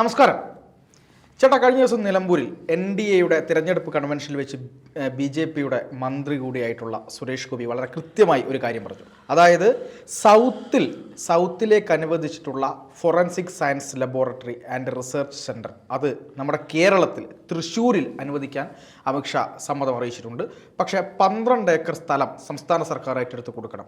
നമസ്കാരം. ചേട്ടാ കഴിഞ്ഞ ദിവസം നിലമ്പൂരിൽ എൻ ഡി എയുടെ തിരഞ്ഞെടുപ്പ് കൺവെൻഷനിൽ വെച്ച് ബി ജെ പിയുടെ മന്ത്രി കൂടിയായിട്ടുള്ള സുരേഷ് ഗോപി വളരെ കൃത്യമായി ഒരു കാര്യം പറഞ്ഞു. അതായത് സൗത്തിൽ സൗത്തിലേക്ക് അനുവദിച്ചിട്ടുള്ള forensic science laboratory and research centre അത് നമ്മുടെ കേരളത്തിൽ തൃശ്ശൂരിൽ അനുവദിക്കാൻ അമിത്ഷാ സമ്മതം അറിയിച്ചിട്ടുണ്ട്. പക്ഷേ പന്ത്രണ്ട് ഏക്കർ സ്ഥലം സംസ്ഥാന സർക്കാർ ഏറ്റെടുത്ത് കൊടുക്കണം.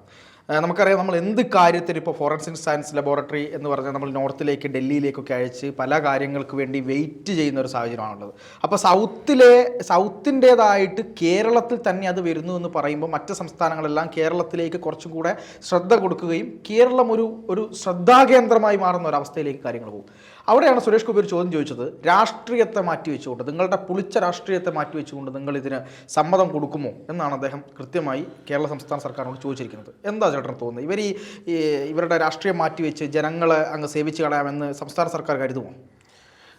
നമുക്കറിയാം നമ്മൾ എന്ത് കാര്യത്തിന് ഇപ്പോൾ ഫോറൻസിക് സയൻസ് ലബോറട്ടറി എന്ന് പറഞ്ഞാൽ നമ്മൾ നോർത്തിലേക്ക് ഡൽഹിയിലേക്കൊക്കെ അയച്ച് പല കാര്യങ്ങൾക്ക് വേണ്ടി വെയിറ്റ് ചെയ്യുന്ന ഒരു സാഹചര്യമാണുള്ളത്. അപ്പോൾ സൗത്തിലെ സൗത്തിന്റേതായിട്ട് കേരളത്തിൽ തന്നെ അത് വരുന്നു എന്ന് പറയുമ്പോൾ മറ്റ് സംസ്ഥാനങ്ങളെല്ലാം കേരളത്തിലേക്ക് കുറച്ചും കൂടെ ശ്രദ്ധ കൊടുക്കുകയും കേരളം ഒരു ഒരു ഒരു ശ്രദ്ധാകേന്ദ്രമായി മാറുന്ന ഒരു അവസ്ഥയിലേക്ക് കാര്യങ്ങൾ പോകും. അവിടെയാണ് സുരേഷ് ഗോപി ഒരു ചോദ്യം ചോദിച്ചത്. രാഷ്ട്രീയത്തെ മാറ്റി വെച്ചുകൊണ്ട് നിങ്ങളുടെ പുളിച്ച രാഷ്ട്രീയത്തെ മാറ്റി വെച്ചുകൊണ്ട് നിങ്ങൾ ഇതിന് സമ്മതം കൊടുക്കുമോ എന്നാണ് അദ്ദേഹം കൃത്യമായി കേരള സംസ്ഥാന സർക്കാരിനോട് ചോദിച്ചിരിക്കുന്നത്. എന്താ ചേട്ടൻ തോന്നുന്നത്? ഇവർ ഈ ഇവരുടെ രാഷ്ട്രീയം മാറ്റി വെച്ച് ജനങ്ങളെ അങ്ങ് സേവിച്ച് കളയാമെന്ന് സംസ്ഥാന സർക്കാർ കരുതുമോ?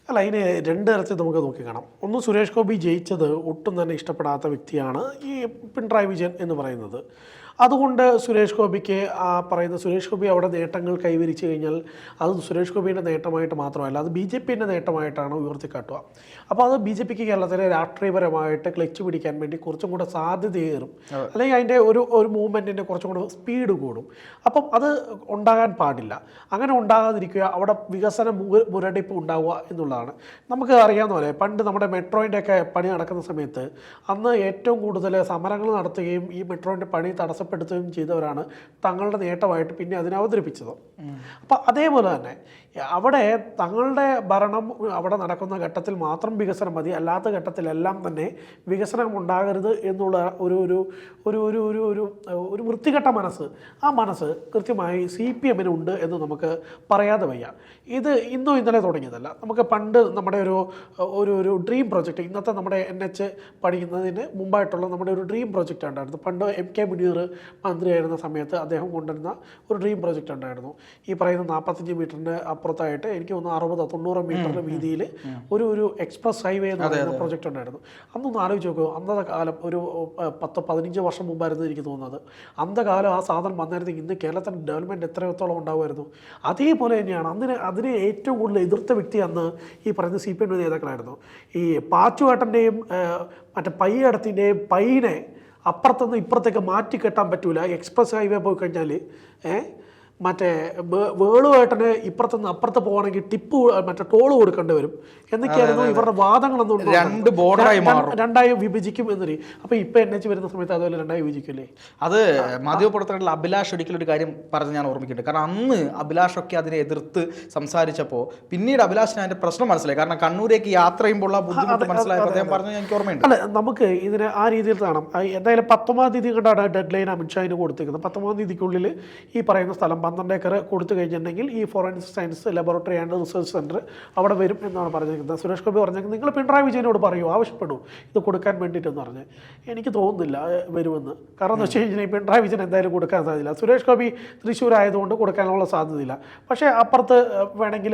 അല്ല അതിന് രണ്ട് തരത്തിൽ നമുക്ക് നോക്കി കാണാം. ഒന്ന് സുരേഷ് ഗോപി ജയിച്ചത് ഒട്ടും തന്നെ ഇഷ്ടപ്പെടാത്ത വ്യക്തിയാണ് ഈ പിണറായി വിജയൻ എന്ന് പറയുന്നത്. അതുകൊണ്ട് സുരേഷ് ഗോപിക്ക് ആ പറയുന്ന സുരേഷ് ഗോപി അവിടെ നേട്ടങ്ങൾ കൈവരിച്ചു കഴിഞ്ഞാൽ അത് സുരേഷ് ഗോപിയുടെ നേട്ടമായിട്ട് മാത്രമല്ല അത് ബി ജെ പിന്റെ നേട്ടമായിട്ടാണ് ഉയർത്തിക്കാട്ടുക അപ്പോൾ അത് ബി ജെ പിക്ക് കേരളത്തിലെ രാഷ്ട്രീയപരമായിട്ട് ക്ലച്ച് പിടിക്കാൻ വേണ്ടി കുറച്ചും കൂടെ സാധ്യതയേറും. അല്ലെങ്കിൽ അതിന്റെ ഒരു ഒരു മൂവ്മെന്റിന്റെ കുറച്ചും കൂടെ സ്പീഡ് കൂടും. അപ്പം അത് ഉണ്ടാകാൻ പാടില്ല. അങ്ങനെ ഉണ്ടാകാതിരിക്കുക അവിടെ വികസന മുരടിപ്പ് ഉണ്ടാവുക എന്നുള്ളതാണ്. നമുക്ക് അറിയാവുന്ന പോലെ പണ്ട് നമ്മുടെ മെട്രോയിന്റെ ഒക്കെ പണി നടക്കുന്ന സമയത്ത് അന്ന് ഏറ്റവും കൂടുതൽ സമരങ്ങൾ നടത്തുകയും ഈ മെട്രോയിന്റെ പണി തടസ്സപ്പെടുത്തുകയും ചെയ്തവരാണ് തങ്ങളുടെ നേട്ടമായിട്ട് പിന്നെ അതിനെ അവതരിപ്പിച്ചത്. അപ്പോൾ അതേപോലെ തന്നെ അവിടെ തങ്ങളുടെ ഭരണം അവിടെ നടക്കുന്ന ഘട്ടത്തിൽ മാത്രം വികസനം മതി അല്ലാത്ത ഘട്ടത്തിലെല്ലാം തന്നെ വികസനം ഉണ്ടാകരുത് എന്നുള്ള ഒരു ഒരു ഒരു ഒരു ഒരു ഒരു ഒരു വൃത്തികെട്ട മനസ്സ് ആ മനസ്സ് കൃത്യമായി സി പി എമ്മിനുണ്ട് എന്ന് നമുക്ക് പറയാതെ വയ്യ. ഇത് ഇന്നോ ഇന്നലെ തുടങ്ങിയതല്ല. നമുക്ക് പണ്ട് നമ്മുടെ ഒരു ഒരു ഒരു ഡ്രീം പ്രോജക്റ്റ് ഇന്നത്തെ നമ്മുടെ എൻ എച്ച് പഠിക്കുന്നതിന് മുമ്പായിട്ടുള്ള നമ്മുടെ ഒരു ഡ്രീം പ്രോജക്റ്റ് ഉണ്ടായിരുന്നു പണ്ട് എം കെ മുനീർ മന്ത്രിയായിരുന്ന സമയത്ത് അദ്ദേഹം കൊണ്ടുവരുന്ന ഒരു ഡ്രീം പ്രോജക്റ്റ് ഉണ്ടായിരുന്നു. ഈ പറയുന്ന നാൽപ്പത്തഞ്ച് മീറ്ററിന്റെ അപ്പുറത്തായിട്ട് എനിക്ക് ഒന്ന് അറുപതോ തൊണ്ണൂറോ മീറ്ററിന്റെ വീതിയിൽ ഒരു ഒരു എക്സ്പ്രസ് ഹൈവേ എന്ന് പറയുന്ന പ്രോജക്റ്റ് ഉണ്ടായിരുന്നു. അന്നൊന്ന് ആലോചിച്ച് നോക്കൂ. അന്നത്തെ കാലം ഒരു പത്ത് പതിനഞ്ച് വർഷം മുമ്പായിരുന്നു എനിക്ക് തോന്നുന്നത്. അന്നത്തെ കാലം ആ സാധനം വന്നായിരുന്നെങ്കിൽ ഇന്ന് കേരളത്തിന്റെ ഡെവലപ്മെന്റ് എത്രത്തോളം ഉണ്ടാവുമായിരുന്നു. അതേപോലെ തന്നെയാണ് അതിന് അതിനെ ഏറ്റവും കൂടുതൽ എതിർത്ത വ്യക്തി അന്ന് ഈ പറയുന്ന സി പി എം നേതാക്കളായിരുന്നു. ഈ പാച്ചുവേട്ടന്റെയും മറ്റേ പയ്യടത്തിന്റെയും പൈനെ അപ്പുറത്തുനിന്ന് ഇപ്പുറത്തേക്ക് മാറ്റി കെട്ടാൻ പറ്റൂല. എക്സ്പ്രസ് ഹൈവേ പോയി കഴിഞ്ഞാൽ മറ്റേ വേളുവേട്ടന് ഇപ്പുറത്തുനിന്ന് അപ്പുറത്ത് പോകണമെങ്കിൽ ടിപ്പ് മറ്റേ ടോൾ കൊടുക്കേണ്ടി വരും. എന്നൊക്കെയായിരുന്നു ഇവരുടെ വാദങ്ങളൊന്നും. രണ്ട് ബോർഡറായി രണ്ടായി വിഭജിക്കും എന്നൊരു. അപ്പൊ ഇപ്പൊ എൻ എച്ച് വരുന്ന സമയത്ത് അതുപോലെ രണ്ടായി വിഭജിക്കില്ലേ? അത് മാധ്യമപ്രവർത്തകരിൽ അഭിലാഷ് ഒരിക്കലും ഒരു കാര്യം പറഞ്ഞ് ഞാൻ ഓർമ്മിക്കുന്നുണ്ട്. കാരണം അന്ന് അഭിലാഷൊക്കെ അതിനെ എതിർത്ത് സംസാരിച്ചപ്പോൾ പിന്നീട് അഭിലാഷിന് അതിന്റെ പ്രശ്നം മനസ്സിലായി. കാരണം കണ്ണൂരേക്ക് യാത്ര ചെയ്യുമ്പോൾ ബുദ്ധിമുട്ട് മനസ്സിലായപ്പോൾ അദ്ദേഹം പറഞ്ഞു എനിക്ക് ഓർമ്മയുണ്ട്. അല്ല നമുക്ക് ഇതിനെ ആ രീതിയിൽ കാണാം. എന്തായാലും പത്തൊമ്പതാം തീയതി കണ്ടാണ് ഡെഡ് ലൈൻ അമിത്ഷാഹിന് കൊടുത്തിരിക്കുന്നത് പത്തൊമ്പതാം തീയതിക്കുള്ളിൽ ഈ പറയുന്ന സ്ഥലം പന്ത്രണ്ട് ഏക്കർ കൊടുത്തു കഴിഞ്ഞിട്ടുണ്ടെങ്കിൽ ഈ forensic science laboratory and research centre അവിടെ വരും എന്നാണ് പറഞ്ഞിരിക്കുന്നത്. സുരേഷ് ഗോപി പറഞ്ഞിരിക്കുന്നത് നിങ്ങൾ പിണറായി വിജയനോട് പറയൂ ആവശ്യപ്പെടൂ. ഇത് കൊടുക്കാൻ വേണ്ടിയിട്ടെന്ന് പറഞ്ഞ്. എനിക്ക് തോന്നുന്നില്ല വരുമെന്ന്. കാരണം എന്ന് വെച്ച് കഴിഞ്ഞാൽ പിണറായി വിജയൻ എന്തായാലും കൊടുക്കാൻ സാധ്യതയില്ല. സുരേഷ് ഗോപി തൃശ്ശൂർ ആയതുകൊണ്ട് കൊടുക്കാനുള്ള സാധ്യതയില്ല. പക്ഷേ അപ്പുറത്ത് വേണമെങ്കിൽ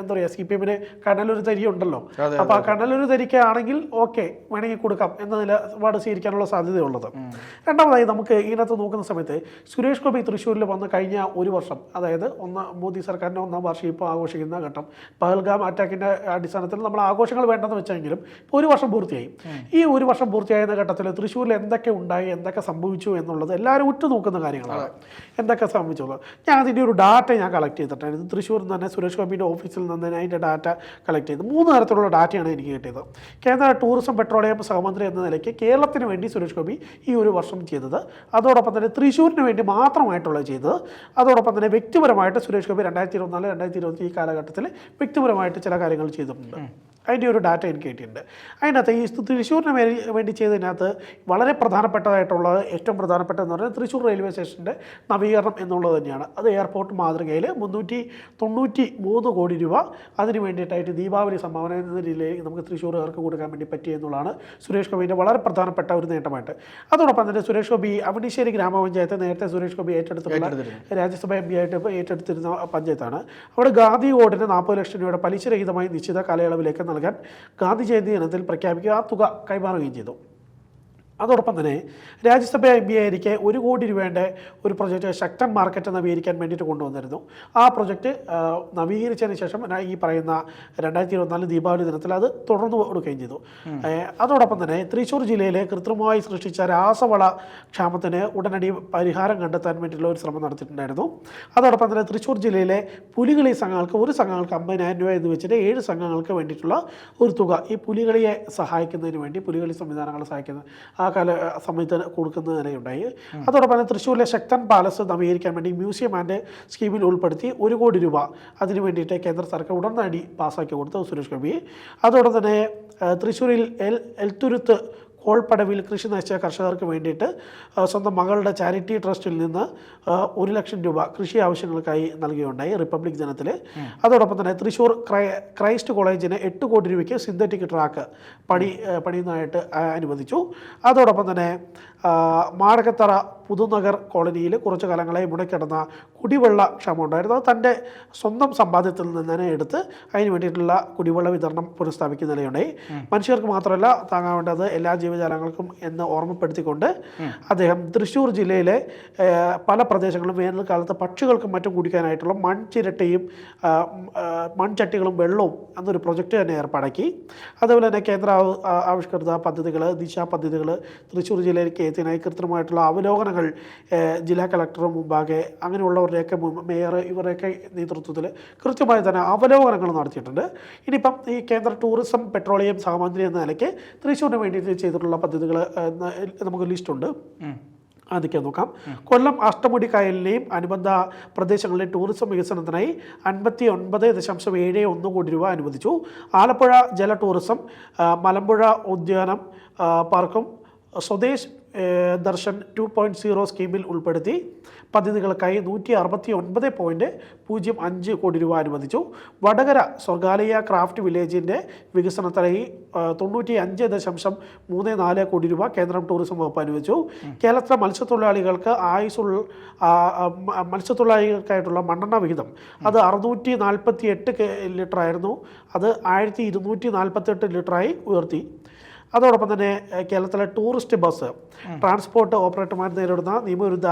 എന്താ പറയുക സി പി എമ്മിന് കനലൊരു തരി ഉണ്ടല്ലോ അപ്പോൾ ആ കനലൊരു തരിക്കാണെങ്കിൽ ഓക്കെ വേണമെങ്കിൽ കൊടുക്കാം എന്ന നിലപാട് സ്വീകരിക്കാനുള്ള സാധ്യതയുള്ളത്. രണ്ടാമതായി നമുക്ക് ഇതിനകത്ത് നോക്കുന്ന സമയത്ത് സുരേഷ് ഗോപി തൃശ്ശൂരിൽ വന്ന് കഴിഞ്ഞ ഒരു വർഷം അതായത് ഒന്നാം മോദി സർക്കാരിന്റെ ഒന്നാം വാർഷികം ഇപ്പോൾ ആഘോഷിക്കുന്ന ഘട്ടം പഹൽഗാം അറ്റാക്കിന്റെ അടിസ്ഥാനത്തിൽ നമ്മൾ ആഘോഷങ്ങൾ വേണ്ടെന്ന് വെച്ചെങ്കിലും ഇപ്പോൾ ഒരു വർഷം പൂർത്തിയായി. ഈ ഒരു വർഷം പൂർത്തിയായിരുന്ന ഘട്ടത്തിൽ തൃശ്ശൂരിൽ എന്തൊക്കെ ഉണ്ടായി എന്തൊക്കെ സംഭവിച്ചു എന്നുള്ളത് എല്ലാവരും ഉറ്റുനോക്കുന്ന കാര്യങ്ങളാണ്. എന്തൊക്കെ സംഭവിച്ചുള്ളത്? ഞാൻ അതിന്റെ ഒരു ഡാറ്റ ഞാൻ കളക്ട് ചെയ്തിട്ടായിരുന്നു തൃശ്ശൂരിൽ നിന്ന് തന്നെ സുരേഷ് ഗോപിന്റെ ഓഫീസിൽ നിന്ന് തന്നെ അതിന്റെ ഡാറ്റ കളക്ട് ചെയ്ത് മൂന്ന് തരത്തിലുള്ള ഡാറ്റയാണ് എനിക്ക് കിട്ടിയത്. കേന്ദ്ര ടൂറിസം പെട്രോളിയം സഹമന്ത്രി എന്ന നിലയ്ക്ക് കേരളത്തിന് വേണ്ടി സുരേഷ് ഗോപി ഈ ഒരു വർഷം ചെയ്തത്. അതോടൊപ്പം തന്നെ തൃശ്ശൂരിന് വേണ്ടി മാത്രമായിട്ടുള്ളത് ചെയ്തത് അതോടൊപ്പം തന്നെ വ്യക്തിപരമായിട്ട് സുരേഷ് ഗോപി രണ്ടായിരത്തി ഇരുപത്തിനാല് രണ്ടായിരത്തി ഇരുപത്തി ഈ കാലഘട്ടത്തിൽ വ്യക്തിപരമായിട്ട് ചില കാര്യങ്ങൾ ചെയ്തിട്ടുണ്ട്. അതിന്റെ ഒരു ഡാറ്റ എനിക്ക് കിട്ടിയിട്ടുണ്ട്. അതിനകത്ത് ഈ തൃശ്ശൂരിന് വേണ്ടി ചെയ്തതിനകത്ത് വളരെ പ്രധാനപ്പെട്ടതായിട്ടുള്ളത് ഏറ്റവും പ്രധാനപ്പെട്ടതെന്ന് പറഞ്ഞാൽ തൃശ്ശൂർ റെയിൽവേ സ്റ്റേഷന്റെ നവീകരണം എന്നുള്ളത് തന്നെയാണ്. അത് എയർപോർട്ട് മാതൃകയിൽ മുന്നൂറ്റി തൊണ്ണൂറ്റി മൂന്ന് കോടി രൂപ അതിന് വേണ്ടിയിട്ടായിട്ട് ദീപാവലി സംഭാവന എന്ന രീതിയിൽ നമുക്ക് തൃശ്ശൂർകാർക്ക് കൊടുക്കാൻ വേണ്ടി പറ്റി എന്നുള്ളതാണ് സുരേഷ് ഗോപിന്റെ വളരെ പ്രധാനപ്പെട്ട ഒരു നേട്ടമായിട്ട്. അതോടൊപ്പം തന്നെ സുരേഷ് ഗോപി അവണിശ്ശേരി ഗ്രാമപഞ്ചായത്ത് നേരത്തെ സുരേഷ് ഗോപി ഏറ്റെടുത്തിട്ടുള്ള രാജ്യസഭ എം പി ആയിട്ട് ഏറ്റെടുത്തിരുന്ന പഞ്ചായത്താണ്. അവിടെ ഗാന്ധി ഓർഡിന് നാൽപ്പത് ലക്ഷം രൂപയുടെ പലിശരഹിതമായി നിശ്ചിത കാലയളവിലേക്ക് നൽകാൻ ഗാന്ധി ജയന്തി ദിനത്തിൽ പ്രഖ്യാപിക്കുക. ആ തുക കൈമാറുകയും ചെയ്തു. അതോടൊപ്പം തന്നെ രാജ്യസഭ എം പി ആയിരിക്കെ ഒരു കോടി രൂപയുടെ ഒരു പ്രൊജക്റ്റ് ശക്തൻ മാർക്കറ്റ് നവീകരിക്കാൻ വേണ്ടിയിട്ട് കൊണ്ടുവന്നിരുന്നു. ആ പ്രൊജക്റ്റ് നവീകരിച്ചതിന് ശേഷം ഈ പറയുന്ന രണ്ടായിരത്തി ഇരുപത്തിനാല് ദീപാവലി ദിനത്തിൽ അത് തുടർന്നു കൊടുക്കുകയും ചെയ്തു. അതോടൊപ്പം തന്നെ തൃശ്ശൂർ ജില്ലയിലെ കൃത്രിമമായി സൃഷ്ടിച്ച രാസവള ക്ഷാമത്തിന് ഉടനടി പരിഹാരം കണ്ടെത്താൻ വേണ്ടിയിട്ടുള്ള ഒരു ശ്രമം നടത്തിയിട്ടുണ്ടായിരുന്നു. അതോടൊപ്പം തന്നെ തൃശ്ശൂർ ജില്ലയിലെ പുലികളി സംഘങ്ങൾക്ക് ഒരു സംഘങ്ങൾക്ക് അമ്പതിനായിരം രൂപ എന്ന് വെച്ചിട്ട് ഏഴ് സംഘങ്ങൾക്ക് വേണ്ടിയിട്ടുള്ള ഒരു തുക ഈ പുലികളിയെ സഹായിക്കുന്നതിന് വേണ്ടി പുലികളി സംവിധാനങ്ങളെ സഹായിക്കുന്ന ആ കാല സമയത്ത് കൊടുക്കുന്ന നിലയുണ്ടായി അതോടൊപ്പം തന്നെ തൃശ്ശൂരിലെ ശക്തൻ പാലസ് നവീകരിക്കാൻ വേണ്ടി മ്യൂസിയം ആൻഡ് സ്കീമിൽ ഉൾപ്പെടുത്തി ഒരു കോടി രൂപ അതിനു വേണ്ടിയിട്ട് കേന്ദ്ര സർക്കാർ ഉടൻ ഉടനടി പാസ്സാക്കി കൊടുത്തു സുരേഷ് ഗോപി അതോടൊപ്പം തന്നെ തൃശ്ശൂരിൽ എൽ എൽത്തുരുത്ത് കോൾപ്പടവിൽ കൃഷി നശിച്ച കർഷകർക്ക് വേണ്ടിയിട്ട് സ്വന്തം മകളുടെ ചാരിറ്റി ട്രസ്റ്റിൽ നിന്ന് ഒരു ലക്ഷം രൂപ കൃഷി ആവശ്യങ്ങൾക്കായി നൽകുകയുണ്ടായി റിപ്പബ്ലിക് ദിനത്തിൽ അതോടൊപ്പം തന്നെ തൃശ്ശൂർ ക്രൈ ക്രൈസ്റ്റ് കോളേജിന് എട്ട് കോടി രൂപയ്ക്ക് സിന്തറ്റിക് ട്രാക്ക് പണി പണിയുന്നതായിട്ട് അനുവദിച്ചു. അതോടൊപ്പം തന്നെ മാടക്കത്തറ മാടകത്തറ പുതുനഗർ കോളനിയിൽ കുറച്ചു കാലങ്ങളായി മുടക്കിടന്ന കുടിവെള്ള ക്ഷാമം ഉണ്ടായിരുന്നു. അത് തന്റെ സ്വന്തം സമ്പാദ്യത്തിൽ നിന്ന് തന്നെ എടുത്ത് അതിന് വേണ്ടിയിട്ടുള്ള കുടിവെള്ള വിതരണം പുനഃസ്ഥാപിക്കുന്ന നിലയുണ്ടായി. മനുഷ്യർക്ക് മാത്രമല്ല താങ്ങാവേണ്ടത് എല്ലാ ജീവജാലങ്ങൾക്കും എന്ന് ഓർമ്മപ്പെടുത്തിക്കൊണ്ട് അദ്ദേഹം തൃശ്ശൂർ ജില്ലയിലെ പല പ്രദേശങ്ങളും വേനൽക്കാലത്ത് പക്ഷികൾക്കും മറ്റും കുടിക്കാനായിട്ടുള്ള മൺചിരട്ടയും മൺചട്ടികളും വെള്ളവും എന്നൊരു പ്രൊജക്റ്റ് തന്നെ ഏർപ്പാടാക്കി. അതുപോലെ തന്നെ കേന്ദ്ര ആവിഷ്കൃത പദ്ധതികൾ ദിശ പദ്ധതികൾ തൃശ്ശൂർ ജില്ലയിലേക്ക് എത്തിയതിനായി കൃത്യമായിട്ടുള്ള അവലോകനങ്ങൾ ജില്ലാ കളക്ടർ മുമ്പാകെ അങ്ങനെയുള്ളവരുടെയൊക്കെ മേയർ ഇവരുടെയൊക്കെ നേതൃത്വത്തിൽ കൃത്യമായി തന്നെ അവലോകനങ്ങൾ നടത്തിയിട്ടുണ്ട്. ഇനിയിപ്പം ഈ കേന്ദ്ര ടൂറിസം പെട്രോളിയം സഹമന്ത്രി എന്ന നിലയ്ക്ക് തൃശ്ശൂരിന് വേണ്ടിയിട്ട് ചെയ്തിട്ടുള്ള പദ്ധതികൾ നമുക്ക് ലിസ്റ്റുണ്ട് അതൊക്കെ നോക്കാം. കൊല്ലം അഷ്ടമുടി കായലിലെയും അനുബന്ധ പ്രദേശങ്ങളിലെ ടൂറിസം വികസനത്തിനായി അൻപത്തി ഒൻപത് ദശാംശം ഏഴ് ഒന്ന് കോടി രൂപ അനുവദിച്ചു. ആലപ്പുഴ ജല ടൂറിസം മലമ്പുഴ ഉദ്യാനം പാർക്കും Swadesh Darshan two point zero സ്കീമിൽ ഉൾപ്പെടുത്തി പദ്ധതികൾക്കായി നൂറ്റി അറുപത്തി ഒൻപത് പോയിന്റ് പൂജ്യം അഞ്ച് കോടി രൂപ അനുവദിച്ചു. വടകര സ്വർഗാലയ ക്രാഫ്റ്റ് വില്ലേജിന്റെ വികസനത്തിനായി തൊണ്ണൂറ്റി അഞ്ച് ദശാംശം മൂന്ന് നാല് കോടി രൂപ കേന്ദ്രം ടൂറിസം വകുപ്പ് അനുവദിച്ചു. കേരളത്തിലെ മത്സ്യത്തൊഴിലാളികൾക്ക് ആയുസ് മത്സ്യത്തൊഴിലാളികൾക്കായിട്ടുള്ള മണ്ണെണ്ണ വിഹിതം അത് അറുന്നൂറ്റി നാൽപ്പത്തി എട്ട് ലിറ്റർ ആയിരുന്നു അത് ആയിരത്തി ഇരുന്നൂറ്റി നാൽപ്പത്തെട്ട് ലിറ്ററായി ഉയർത്തി. അതോടൊപ്പം തന്നെ കേരളത്തിലെ ടൂറിസ്റ്റ് ബസ് ട്രാൻസ്പോർട്ട് ഓപ്പറേറ്റർമാർ നേരിടുന്ന നിയമവിരുദ്ധ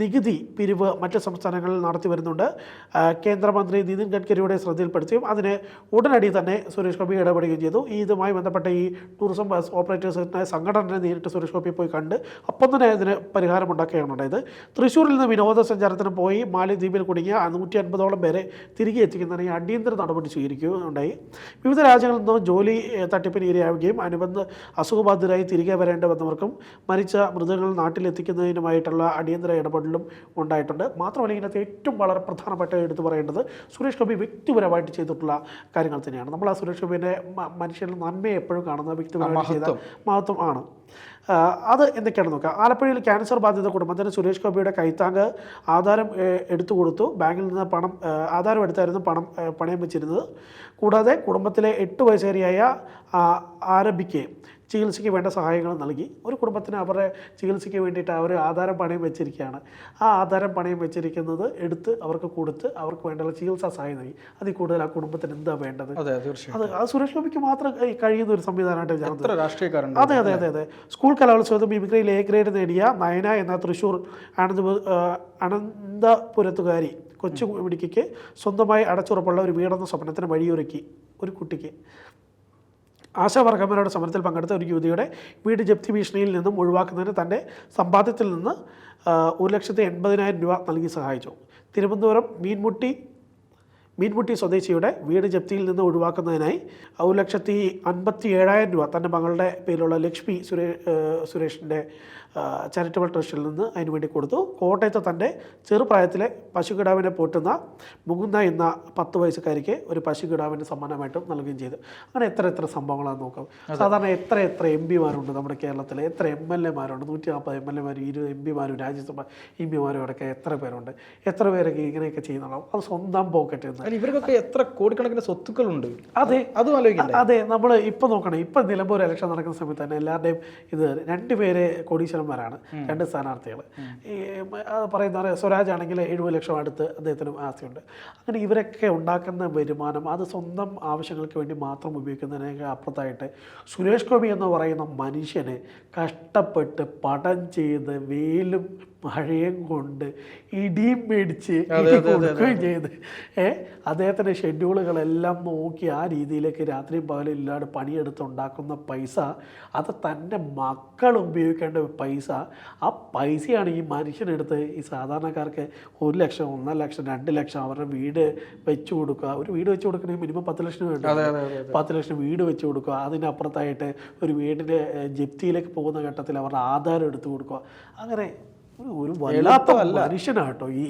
നികുതി പിരിവ് മറ്റ് സംസ്ഥാനങ്ങളിൽ നടത്തി വരുന്നുണ്ട്. കേന്ദ്രമന്ത്രി നിതിൻ ഗഡ്കരിയുടെ ശ്രദ്ധയിൽപ്പെടുത്തിയും അതിന് ഉടനടി തന്നെ സുരേഷ് ഗോപി ഇടപെടുകയും ചെയ്തു. ഈ ഇതുമായി ബന്ധപ്പെട്ട ഈ ടൂറിസം ബസ് ഓപ്പറേറ്റേഴ്സിനെ സംഘടനയെ നേരിട്ട് സുരേഷ് ഗോപി പോയി കണ്ട് അപ്പം തന്നെ ഇതിന് പരിഹാരമുണ്ടാക്കുകയാണ് ഉണ്ടായത്. തൃശ്ശൂരിൽ നിന്ന് വിനോദസഞ്ചാരത്തിന് പോയി മാലിദ്വീപിൽ കുടുങ്ങിയ നൂറ്റി അൻപതോളം പേരെ തിരികെ എത്തിക്കുന്നതിന് അടിയന്തര നടപടി സ്വീകരിക്കുകയുണ്ടായി. വിവിധ രാജ്യങ്ങളിൽ നിന്നും ജോലി തട്ടിപ്പിന് ഇരയാവുകയും അനുബന്ധ അസുഖബാധിതരായി തിരികെ വരേണ്ടി വന്നവർക്കും മരിച്ച മൃതകൾ നാട്ടിലെത്തിക്കുന്നതിനുമായിട്ടുള്ള അടിയന്തര ഇടപെടലും ഉണ്ടായിട്ടുണ്ട്. മാത്രമല്ല ഇതിനകത്ത് ഏറ്റവും വളരെ പ്രധാനപ്പെട്ട എടുത്തു പറയേണ്ടത് സുരേഷ് ഗോപി വ്യക്തിപരമായിട്ട് ചെയ്തിട്ടുള്ള കാര്യങ്ങൾ തന്നെയാണ്. നമ്മൾ ആ സുരേഷ് ഗോപിന്റെ മനുഷ്യനിൽ നന്മയെ എപ്പോഴും കാണുന്ന വ്യക്തിപരമായിട്ട് ചെയ്ത മഹത്വം ആണ്. അത് എന്തൊക്കെയാണ് നോക്കുക ആലപ്പുഴയിൽ ക്യാൻസർ ബാധിത കുടുംബത്തിന് സുരേഷ് ഗോപിയുടെ കൈത്താങ്ക് ആധാരം എടുത്തു കൊടുത്തു. ബാങ്കിൽ നിന്ന് പണം ആധാരം എടുത്തായിരുന്നു പണം പണയം വെച്ചിരുന്നത്. കൂടാതെ കുടുംബത്തിലെ എട്ട് വയസ്സേറിയായ ആരബിക്ക് ആരംഭിക്ക് ചികിത്സയ്ക്ക് വേണ്ട സഹായങ്ങൾ നൽകി. ഒരു കുടുംബത്തിന് അവരുടെ ചികിത്സയ്ക്ക് വേണ്ടിയിട്ട് അവർ ആധാരം പണയം വെച്ചിരിക്കുകയാണ്. ആ ആധാരം പണയം വെച്ചിരിക്കുന്നത് എടുത്ത് അവർക്ക് കൊടുത്ത് അവർക്ക് വേണ്ടുള്ള ചികിത്സാ സഹായം നൽകി. അതിൽ കൂടുതൽ ആ കുടുംബത്തിന് എന്താ വേണ്ടത്? അതെ അത് സുരേഷ് ഗോപിക്ക് മാത്രം കഴിയുന്ന ഒരു സംവിധാനമായിട്ട് ഞാൻ അതെ അതെ അതെ അതെ. സ്കൂൾ കലോത്സവത്തിൽ മിമിക്രിയിൽ എ ഗ്രേഡ് നേടിയ നയന എന്ന തൃശ്ശൂർ അനന്ത അനന്തപുരത്തുകാരി കൊച്ചു പിടിക്കയ്ക്ക് സ്വന്തമായി അടച്ചുറപ്പുള്ള ഒരു വീടെന്ന സ്വപ്നത്തിന് വഴിയൊരുക്കി ഒരു കുട്ടിക്ക്. ആശാവർഗമനോട് സമരത്തിൽ പങ്കെടുത്ത ഒരു യുവതിയുടെ വീട് ജപ്തി ഭീഷണിയിൽ നിന്നും ഒഴിവാക്കുന്നതിന് തന്റെ സമ്പാദ്യത്തിൽ നിന്ന് ഒരു ലക്ഷത്തി എൺപതിനായിരം രൂപ നൽകി സഹായിച്ചു. തിരുവനന്തപുരം മീൻമുട്ടി മീൻമുട്ടി സ്വദേശിയുടെ വീട് ജപ്തിയിൽ നിന്ന് ഒഴിവാക്കുന്നതിനായി ഒരു ലക്ഷത്തി അൻപത്തി ഏഴായിരം രൂപ തന്റെ മകളുടെ പേരിലുള്ള ലക്ഷ്മി സുരേ സുരേഷിന്റെ ചാരിറ്റബിൾ ട്രസ്റ്റിൽ നിന്ന് അതിനുവേണ്ടി കൊടുത്തു. കോട്ടയത്ത് തന്റെ ചെറുപ്രായത്തിലെ പശുകിടാവിനെ പോറ്റുന്ന മുകുന്ദ എന്ന പത്ത് വയസ്സുകാരിക്ക് ഒരു പശുകിടാവിന് സമ്മാനമായിട്ടും നൽകുകയും ചെയ്തു. അങ്ങനെ എത്ര എത്ര സംഭവങ്ങളാണ് നോക്കാം. സാധാരണ എത്ര എത്ര എം പിമാരുണ്ട് നമ്മുടെ കേരളത്തിൽ എത്ര എം എൽ എമാരുണ്ട്? നൂറ്റി നാൽപ്പത് എം എൽ എമാരും ഇരുപത് എം പിമാരും രാജ്യസഭ എം പിമാരും അടക്കം എത്ര പേരുണ്ട്? എത്ര പേരൊക്കെ ഇങ്ങനെയൊക്കെ ചെയ്യുന്നുണ്ടാവും? അത് സ്വന്തം പോക്കറ്റിൽ നിന്ന് അല്ല ഇവർക്കൊക്കെ എത്ര കോടിക്കണക്കിന് സ്വത്തുക്കളുണ്ട്. അതെ. അതും ആലോചിക്കാം അതെ നമ്മൾ ഇപ്പം നോക്കണം ഇപ്പം നിലമ്പൂർ ഇലക്ഷൻ നടക്കുന്ന സമയത്ത് തന്നെ എല്ലാവരുടെയും ഇത് രണ്ടുപേരെ കോടീശ്വരന്മാരാണ് രണ്ട് സ്ഥാനാർത്ഥികൾ ഈ പറയുന്ന സ്വരാജ് ആണെങ്കിൽ എഴുപത് ലക്ഷം അടുത്ത് അദ്ദേഹത്തിന് ആസ്തിയുണ്ട്. അങ്ങനെ ഇവരൊക്കെ ഉണ്ടാക്കുന്ന വരുമാനം അത് സ്വന്തം ആവശ്യങ്ങൾക്ക് വേണ്ടി മാത്രം ഉപയോഗിക്കുന്നതിനൊക്കെ അപ്പുറത്തായിട്ട് സുരേഷ് ഗോപി എന്ന് പറയുന്ന മനുഷ്യനെ കഷ്ടപ്പെട്ട് പടം ചെയ്ത് വെയിലും മഴയും കൊണ്ട് ഇടിയും മേടിച്ച് കൊടുക്കുകയും ചെയ്ത്. ഏ? അദ്ദേഹത്തിന്റെ ഷെഡ്യൂളുകളെല്ലാം നോക്കി ആ രീതിയിലേക്ക് രാത്രിയും പകലും ഇല്ലാതെ പണിയെടുത്തുണ്ടാക്കുന്ന പൈസ അത് തന്റെ മക്കൾ ഉപയോഗിക്കേണ്ട പൈസ ആ പൈസയാണ് ഈ മനുഷ്യനെടുത്ത് ഈ സാധാരണക്കാർക്ക് ഒരു ലക്ഷം ഒന്നര ലക്ഷം രണ്ട് ലക്ഷം അവരുടെ വീട് വെച്ചു കൊടുക്കുക. ഒരു വീട് വെച്ചു കൊടുക്കണമെങ്കിൽ മിനിമം പത്ത് ലക്ഷം വേണ്ട? പത്ത് ലക്ഷം വീട് വെച്ച് കൊടുക്കുക. അതിനപ്പുറത്തായിട്ട് ഒരു വീടിന്റെ ജപ്തിയിലേക്ക് പോകുന്ന ഘട്ടത്തിൽ അവരുടെ ആധാരം എടുത്തു കൊടുക്കുക. അങ്ങനെ ഒരു- വല്ലാത്ത മനുഷ്യനാട്ടോ ഈ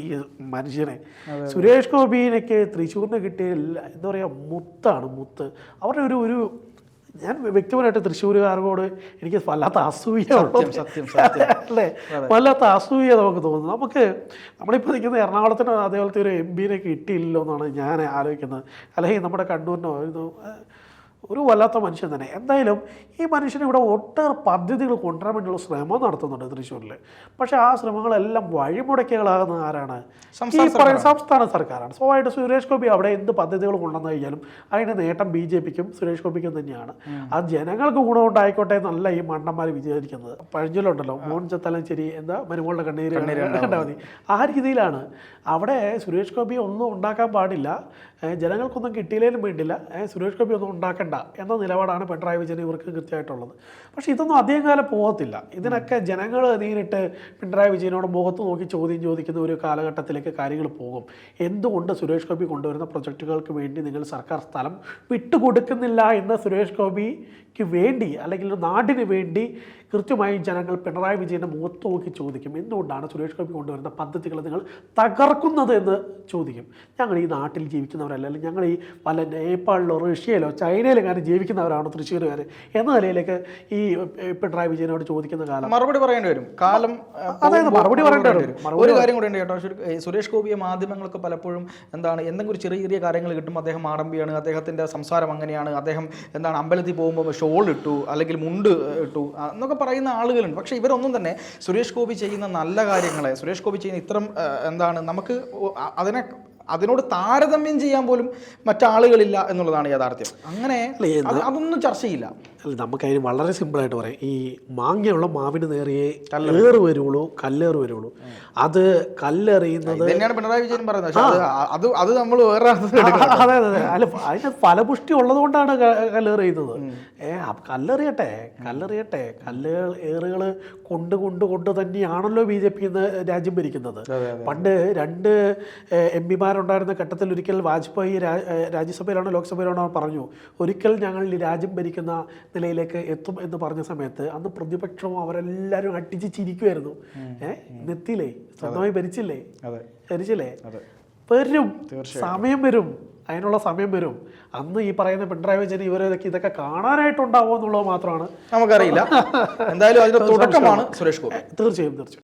മനുഷ്യനെ. സുരേഷ് ഗോപിനൊക്കെ തൃശ്ശൂരിന് കിട്ടിയ എന്താ പറയുക മുത്താണ് മുത്ത്. അവരുടെ ഒരു ഒരു ഞാൻ വ്യക്തിപരമായിട്ട് തൃശ്ശൂരുകാരോട് എനിക്ക് വല്ലാത്ത അസൂയ. അല്ലേ? വല്ലാത്ത അസൂയ നമുക്ക് തോന്നുന്നു. നമുക്ക് നമ്മളിപ്പോൾ നിൽക്കുന്ന എറണാകുളത്തിന് അതേപോലത്തെ ഒരു എം പിനെ കിട്ടിയില്ലല്ലോ എന്നാണ് ഞാൻ ആലോചിക്കുന്നത്. അല്ലെങ്കിൽ നമ്മുടെ കണ്ണൂരിനോ ഒരു വല്ലാത്ത മനുഷ്യൻ തന്നെ. എന്തായാലും ഈ മനുഷ്യന് ഇവിടെ ഒട്ടേറെ പദ്ധതികൾ കൊണ്ടുവരാൻ വേണ്ടിയുള്ള ശ്രമം നടത്തുന്നുണ്ട് തൃശ്ശൂരിൽ പക്ഷേ ആ ശ്രമങ്ങളെല്ലാം വഴിമുടക്കുകളാകുന്ന ആരാണ്? ഈ പറയുന്ന സംസ്ഥാന സർക്കാരാണ്. സ്വാഭാവികമായിട്ട് സുരേഷ് ഗോപി അവിടെ എന്ത് പദ്ധതികൾ കൊണ്ടുവന്നു കഴിഞ്ഞാലും അതിന്റെ നേട്ടം ബി ജെ പിക്കും സുരേഷ് ഗോപിക്കും തന്നെയാണ്. ആ ജനങ്ങൾക്ക് ഗുണമുണ്ടായിക്കോട്ടെ എന്നല്ല ഈ മണ്ടന്മാർ വിചാരിക്കുന്നത്. പഴഞ്ചൊല്ലുണ്ടല്ലോ മോൻ ചത്തലം ശരി എന്താ മരുമകളുടെ കണ്ണീര് കണ്ടാൽ മതി. ആ രീതിയിലാണ്. അവിടെ സുരേഷ് ഗോപി ഒന്നും ഉണ്ടാക്കാൻ പാടില്ല. ജനങ്ങൾക്കൊന്നും കിട്ടിയില്ലേലും വേണ്ടില്ല. സുരേഷ് ഗോപി ഒന്നും ഉണ്ടാക്കണ്ട. എന്ന നിലപാടാണ് പിണറായി വിജയൻ ഇവർക്ക് കൃത്യമായിട്ടുള്ളത്. പക്ഷെ ഇതൊന്നും അധികം കാലം പോകത്തില്ല. ഇതിനൊക്കെ ജനങ്ങൾ നേരിട്ട് പിണറായി വിജയനോട് മുഖത്ത് നോക്കി ചോദ്യം ചോദിക്കുന്ന ഒരു കാലഘട്ടത്തിലേക്ക് കാര്യങ്ങൾ പോകും. എന്തുകൊണ്ട് സുരേഷ് ഗോപി കൊണ്ടുവരുന്ന പ്രൊജക്റ്റുകൾക്ക് വേണ്ടി നിങ്ങൾ സർക്കാർ സ്ഥലം വിട്ടുകൊടുക്കുന്നില്ല എന്ന് സുരേഷ് ഗോപിക്ക് വേണ്ടി അല്ലെങ്കിൽ ഒരു നാടിന് വേണ്ടി കൃത്യമായി ജനങ്ങൾ പിണറായി വിജയന്റെ മുഖത്ത് നോക്കി ചോദിക്കും. എന്തുകൊണ്ടാണ് സുരേഷ് ഗോപി കൊണ്ടുവരുന്ന പദ്ധതികൾ നിങ്ങൾ തകർക്കുന്നത് എന്ന് ചോദിക്കും. ഞങ്ങൾ ഈ നാട്ടിൽ ജീവിക്കുന്നവരല്ല. അല്ലെങ്കിൽ ഞങ്ങൾ ഈ പല നേപ്പാളിലോ റഷ്യയിലോ ചൈനയിലോ കാര്യം ജീവിക്കുന്നവരാണ് തൃശ്ശൂരുകാർ എന്ന നിലയിലേക്ക് ഈ പിണറായി വിജയനോട് ചോദിക്കുന്ന കാലം. മറുപടി പറയേണ്ടി വരും. കാലം അതായത് മറുപടി പറയേണ്ടി വരും. ഒരു കാര്യം കൂടെ ഉണ്ട് കേട്ടോ. സുരേഷ് ഗോപിയെ മാധ്യമങ്ങളൊക്കെ പലപ്പോഴും എന്താണ് എന്തെങ്കിലും ചെറിയ ചെറിയ കാര്യങ്ങൾ കിട്ടും അദ്ദേഹം ആഡംബിയാണ്. അദ്ദേഹത്തിന്റെ സംസാരം അങ്ങനെയാണ്. അദ്ദേഹം എന്താണ് അമ്പലത്തിൽ പോകുമ്പോൾ ഷോൾ ഇട്ടു അല്ലെങ്കിൽ മുണ്ട് ഇട്ടു എന്നൊക്കെ പറയുന്ന ആളുകളുണ്ട്. പക്ഷേ ഇവരൊന്നും തന്നെ സുരേഷ് ഗോപി ചെയ്യുന്ന നല്ല കാര്യങ്ങളെ സുരേഷ് ഗോപി ചെയ്യുന്ന ഇത്തരം എന്താണ് നമുക്ക് അതിനെ അതിനോട് താരതമ്യം ചെയ്യാൻ പോലും മറ്റാളുകളില്ല എന്നുള്ളതാണ് യാഥാർത്ഥ്യം. അങ്ങനെ അത് അതൊന്നും ചർച്ചയില്ല. അല്ല നമുക്കതിന് വളരെ സിമ്പിളായിട്ട് പറയാം. ഈ മാങ്ങയുള്ള മാവിന് നേറിയേ കല്ലേറ് വരുള്ളൂ കല്ലേറ് വരുള്ളൂ. അത് കല്ലെറിയുന്നത് തന്നെയാണ് പിണറായി വിജയൻ പറയുന്നത്. അത് അത് നമ്മൾ വേറെ അതെ അതെ അല്ല അതിന് ഫലപുഷ്ടി ഉള്ളതുകൊണ്ടാണ് കല്ലെറിയുന്നത്. ഏ കല്ലെറിയട്ടെ കല്ലെറിയട്ടെ. കല്ല് ഏറുകൾ കൊണ്ട് കൊണ്ട് കൊണ്ട് തന്നെയാണല്ലോ ബി ജെ പി രാജ്യം ഭരിക്കുന്നത്. പണ്ട് രണ്ട് എം പിമാരുണ്ടായിരുന്ന ഘട്ടത്തിൽ ഒരിക്കൽ വാജ്പേയി രാജ്യസഭയിലാണോ ലോക്സഭയിലാണോ പറഞ്ഞു ഒരിക്കൽ ഞങ്ങൾ ഈ രാജ്യം ഭരിക്കുന്ന നിലയിലേക്ക് എത്തും എന്ന് പറഞ്ഞ സമയത്ത് അന്ന് പ്രതിപക്ഷവും അവരെല്ലാവരും അട്ടിച്ച് ചിരിക്കുമായിരുന്നു ഏഹ് നെത്തിയില്ലേ സ്വന്തമായി ഭരിച്ചില്ലേ? ഭരിച്ചില്ലേ? വരും. സമയം വരും. അതിനുള്ള സമയം വരും. അന്ന് ഈ പറയുന്ന പിണറായി വിജയൻ ഇവരൊക്കെ ഇതൊക്കെ കാണാനായിട്ടുണ്ടാവുമോ എന്നുള്ളത് മാത്രമാണ്. നമുക്കറിയില്ല. എന്തായാലും അതിന്റെ തുടക്കമാണ് സുരേഷ് ഗോപി. തീർച്ചയായും തീർച്ചയായും.